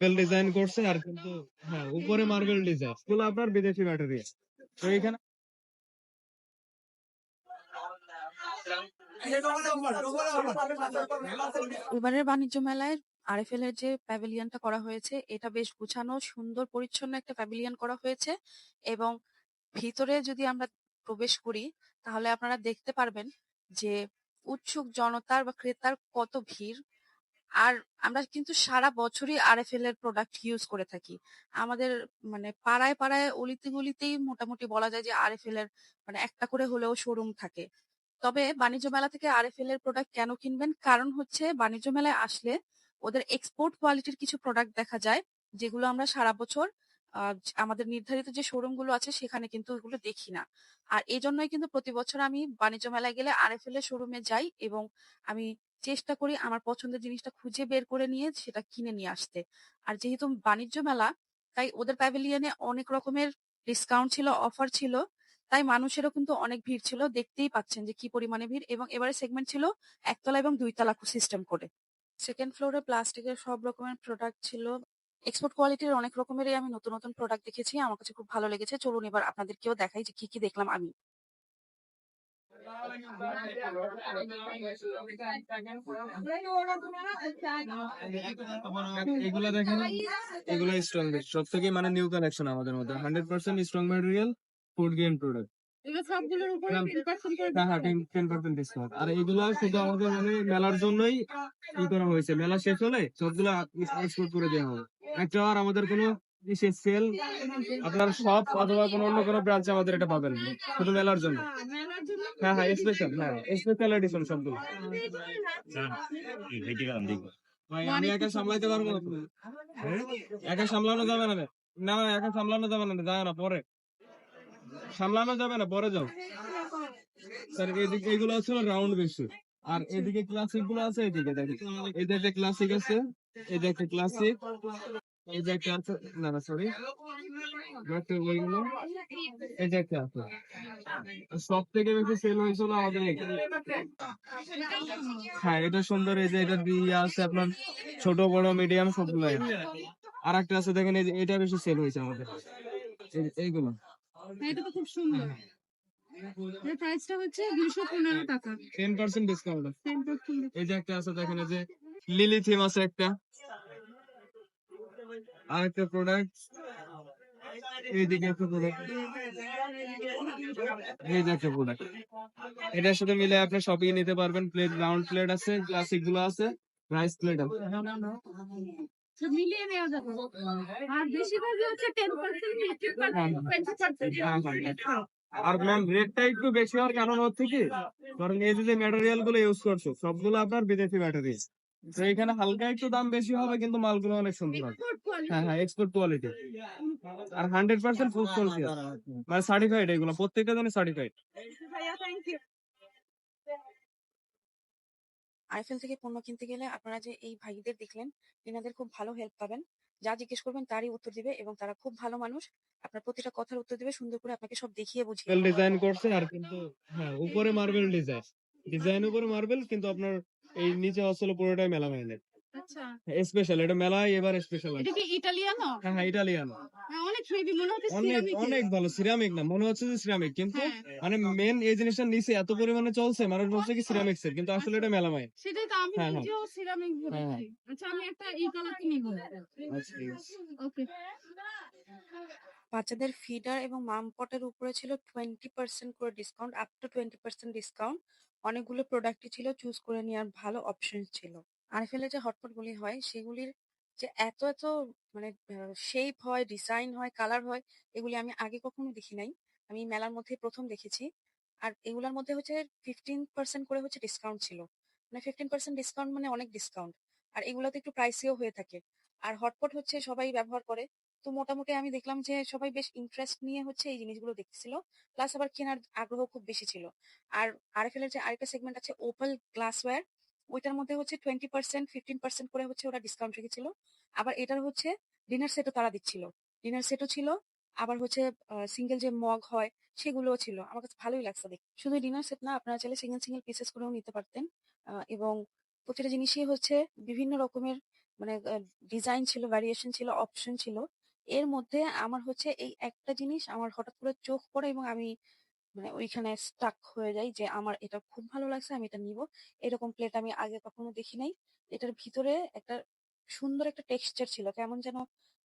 Marble design করছে আর কিন্তু হ্যাঁ উপরে মার্বেল ডিজাইন এগুলো আপনার বিদেশি ম্যাটেরিয়াল তো এখানে এবারের বাণিজ্য মেলায় আরএফএল এর যে প্যাভিলিয়নটা করা হয়েছে এটা বেশ গুছানো সুন্দর পরিচ্ছন্ন একটা প্যাভিলিয়ন করা হয়েছে এবং ভিতরে যদি আমরা প্রবেশ করি তাহলে আপনারা দেখতে পারবেন যে উৎসুক জনতার বা ক্রেতার কত ভিড়। আর আমরা কিন্তু সারা বছরই আর আরএফএল এর প্রোডাক্ট ইউজ করে থাকি। আমাদের মানে পাড়ায় পাড়ায় অলিতে গলিতেই মোটামুটি বলা যায় যে আর আরএফএল এর মানে একটা করে হলেও শোরুম থাকে। তবে বাণিজ্য মেলা থেকে আর আরএফএল এর প্রোডাক্ট কেন কিনবেন? কারণ হচ্ছে বাণিজ্য মেলায় আসলে ওদের এক্সপোর্ট কোয়ালিটির কিছু প্রোডাক্ট দেখা যায়, যেগুলো আমরা সারা বছর আমাদের নির্ধারিত যে শোরুমগুলো আছে সেখানে কিন্তু ওগুলো দেখি না। আর এই জন্যই কিন্তু প্রতি বছর আমি বাণিজ্য মেলায় গেলে আর আরএফএল এর শোরুমে যাই এবং আমি চেষ্টা করি আমার পছন্দের জিনিসটা খুঁজে বের করে নিয়ে সেটা কিনে নিয়ে আসতে। আর যেহেতু বাণিজ্য মেলা, তাই ওদের প্যাভিলিয়নে অনেক রকমের ডিসকাউন্ট ছিল, অফার ছিল, তাই মানুষেরও কিন্তু অনেক ভিড় ছিল। দেখতেই পাচ্ছেন যে কি পরিমাণে ভিড় এবং এবারে সেগমেন্ট ছিল একতলা এবং দুইতলা সিস্টেম করে। সেকেন্ড ফ্লোরে প্লাস্টিকের সব রকমের প্রোডাক্ট ছিল। এক্সপোর্ট কোয়ালিটির অনেক রকমেরই আমি নতুন নতুন প্রোডাক্ট দেখেছি। আমার কাছে খুব ভালো লেগেছে। চলুন এবার আপনাদেরকেও দেখাই যে কি কি দেখলাম আমি। এগুলা দেখেন এগুলো স্ট্রং সব থেকে মানে নিউ কালেকশন আমাদের মধ্যে hundred percent strong material food grain product এগুলো সবগুলোর উপরে না, 10% করে হ্যাঁ হ্যাঁ আর এগুলো শুধু আমাদের মানে মেলার জন্যই ই করা হয়েছে। মেলা শেষ হলে সবগুলো এক্সপোর্ট করে দেওয়া হবে। একটা আর আমাদের কোনো আপনার অথবা অন্য কোনো ব্রাঞ্চে আমাদের এটা পাবেন। শুধু মেলার জন্য। হ্যাঁ হ্যাঁ স্পেশাল হ্যাঁ স্পেশাল এডিশন সবগুলো। আমি একা সামলানো যাবে না। না সামলানো যাবে না না, পরে। সামলানো যাবে না, পরে এদিকে রাউন্ড আর এদিকে ক্লাসিকগুলো আছে, এদিকে দেখেন। একটা ক্লাসিক আছে একটা ক্লাসিক এই যে একটা আছে না না সরি এই যে একটা আছে। সব থেকে বেশি সেল হয়েছিল আমাদের হ্যাঁ এটা সুন্দর এই যে এটা দিয়ে আছে আপনার ছোট বড় মিডিয়াম সবগুলো আর একটা আছে দেখেন এই যে এটা বেশি সেল হয়েছে আমাদের। এইগুলো। এটা তো খুব সুন্দর। প্রাইসটা হচ্ছে টাকা। ডিসকাউন্ট এই যে একটা আছে দেখেন এই যে লিলি থিম আছে একটা। আর একটা প্রোডাক্ট এইদিকে একটা প্রোডাক্ট এই যে একটা প্রোডাক্ট এটার সাথে মিলে আপনি সবই নিতে পারবেন। প্লেট রাউন্ড প্লেট আছে ক্লাসিকগুলো আছে রাইস প্লেট আছে। মিলিয়ে নেওয়া যাবে। আর বেশিরভাগই হচ্ছে ten percent fifteen percent twenty percent আর ম্যাম রেটটা একটু বেশি হওয়ার কারণ হচ্ছে কি? কারণ এই যে ম্যাটেরিয়ালগুলো ইউজ করছ সবগুলো আপনার বিদেশি ম্যাটেরিয়াল তো এখানে হালকা একটু দাম বেশি হবে কিন্তু মালগুলো অনেক সুন্দর হবে। হ্যাঁ হ্যাঁ এক্সপোর্ট কোয়ালিটি আর হান্ড্রেড পার্সেন্ট ফুড কোয়ালিটি মানে সার্টিফাইড এগুলো প্রত্যেকটা জন্য সার্টিফাইড আইফেল থেকে পণ্য কিনতে গেলে আপনারা যে এই ভাইদের দেখলেন এনাদের খুব ভালো হেল্প পাবেন। যা জিজ্ঞেস করবেন তারই উত্তর দিবে এবং তারা খুব ভালো মানুষ। আপনার প্রতিটা কথার উত্তর দিবে সুন্দর করে আপনাকে সব দেখিয়ে বুঝিয়ে ডিজাইন করছে আর কিন্তু হ্যাঁ উপরে মার্বেল ডিজাইন ডিজাইন উপরে মার্বেল কিন্তু আপনার এই নিচে আসলে পুরোটাই মেলা মাইনের আচ্ছা। স্পেশাল এটা মেলায় এবার স্পেশাল এটা কি ইটালিয়ানো? হ্যাঁ হ্যাঁ ইটালিয়ান। অনেক হেভি মনে হচ্ছে অনেক অনেক ভালো সিরামিক না মনে হচ্ছে যে সিরামিক কিন্তু হ্যাঁ। মানে মেন এই জিনিসটা নিচে এত পরিমাণে চলছে মানুষ বলছে কি সিরামিক্স এর কিন্তু আসলে এটা মেলামাই সেটাই তো আমি হ্যাঁ, হ্যাঁ। নিজেও সিরামিক হ্যাঁ, বলেছি আচ্ছা আমি একটা এই কালারটি নিব ওকে বাচ্চাদের ফিডার এবং মাম পটের উপরে ছিল টোয়েন্টি পার্সেন্ট করে discount up to twenty percent discount অনেকগুলো প্রোডাক্টই ছিল চুজ করে নেওয়ার ভালো অপশন ছিল। আরএফএল যে হটপট গুলি হয়, সেগুলির যে এত এত মানে শেপ হয় ডিজাইন হয় কালার হয়, এগুলি আমি আগে কখনো দেখি নাই। আমি মেলার মধ্যে প্রথম দেখেছি। আর এগুলোর মধ্যে হচ্ছে ফিফটিন পার্সেন্ট করে হচ্ছে ডিসকাউন্ট ছিল। মানে ফিফটিন পার্সেন্ট ডিসকাউন্ট মানে অনেক ডিসকাউন্ট আর এগুলোতে একটু প্রাইসিও হয়ে থাকে। আর হটপট হচ্ছে সবাই ব্যবহার করে। তো মোটামুটি আমি দেখলাম যে সবাই বেশ ইন্টারেস্ট নিয়ে হচ্ছে এই জিনিসগুলো দেখছিল। প্লাস আবার কেনার আগ্রহ খুব বেশি ছিল। আর আরএফএল এর যে আরেকটা সেগমেন্ট আছে ওপেল গ্লাসওয়্যার ওইটার মধ্যে হচ্ছে টোয়েন্টি পার্সেন্ট ফিফটিন পার্সেন্ট করে হচ্ছে ওরা ডিসকাউন্ট রেখেছিল। আবার এটার হচ্ছে ডিনার সেটও তারা দিচ্ছিল। ডিনার সেটও ছিল আবার হচ্ছে সিঙ্গেল যে মগ হয় সেগুলোও ছিল। আমার কাছে ভালোই লাগছে দেখে। শুধু ডিনার সেট না আপনারা চাইলে সিঙ্গেল সিঙ্গেল পিসেস করেও নিতে পারতেন। এবং প্রতিটা জিনিসই হচ্ছে বিভিন্ন রকমের মানে ডিজাইন ছিল, ভ্যারিয়েশন ছিল, অপশন ছিল। এর মধ্যে আমার হচ্ছে এই একটা জিনিস আমার হঠাৎ করে চোখ পড়ে এবং আমি মানে ওইখানে স্টাক হয়ে যাই যে আমার এটা খুব ভালো লাগছে, আমি এটা নিবো। এরকম প্লেট আমি আগে কখনো দেখি নাই। এটার ভিতরে একটা সুন্দর একটা টেক্সচার ছিল। কেমন যেন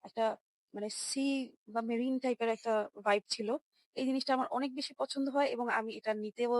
একটা মানে সি বা মেরিন টাইপের একটা ভাইব ছিল। এই জিনিসটা আমার অনেক বেশি পছন্দ হয় এবং আমি এটা নিতেও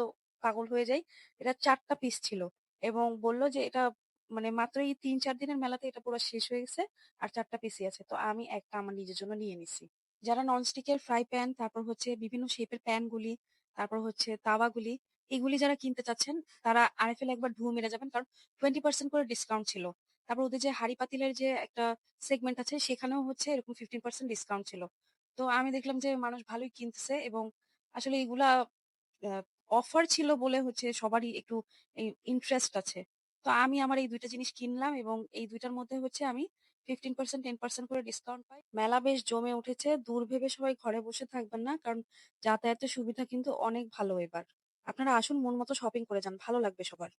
পাগল হয়ে যাই। এটা চারটা পিস ছিল এবং বলল যে এটা মানে মাত্র এই ৩-৪ দিনের মেলাতে এটা পুরো শেষ হয়ে গেছে। আর চারটা পিসি আছে। তো আমি একটা আমার নিজের জন্য নিয়ে নিছি। যারা ননস্টিকের ফ্রাই প্যান, তারপর হচ্ছে বিভিন্ন শেপের প্যানগুলি, তারপর হচ্ছে তাওয়াগুলি, এগুলি যারা কিনতে চাচ্ছেন তারা আরএফএল একবার ঢুঁ মেরে যাবেন। কারণ 20% করে ডিসকাউন্ট ছিল। তারপর ওদের যে হাঁড়ি পাতিলের যে একটা সেগমেন্ট আছে সেখানেও হচ্ছে এরকম 15% ডিসকাউন্ট ছিল। তো আমি দেখলাম যে মানুষ ভালোই কিনতেছে এবং আসলে এগুলা অফার ছিল বলে হচ্ছে সবারই একটু ইন্টারেস্ট আছে। তো আমি আমার এই দুইটা জিনিস কিনলাম এবং এই দুইটার মধ্যে হচ্ছে আমি 15% 10% করে ডিসকাউন্ট পাই। মেলা বেশ জমে উঠেছে। দূর ভেবে সবাই ঘরে বসে থাকবেন না। কারণ যাতায়াতের সুবিধা কিন্তু অনেক ভালো এবার। আপনারা আসুন মন মতো শপিং করে যান। ভালো লাগবে সবার।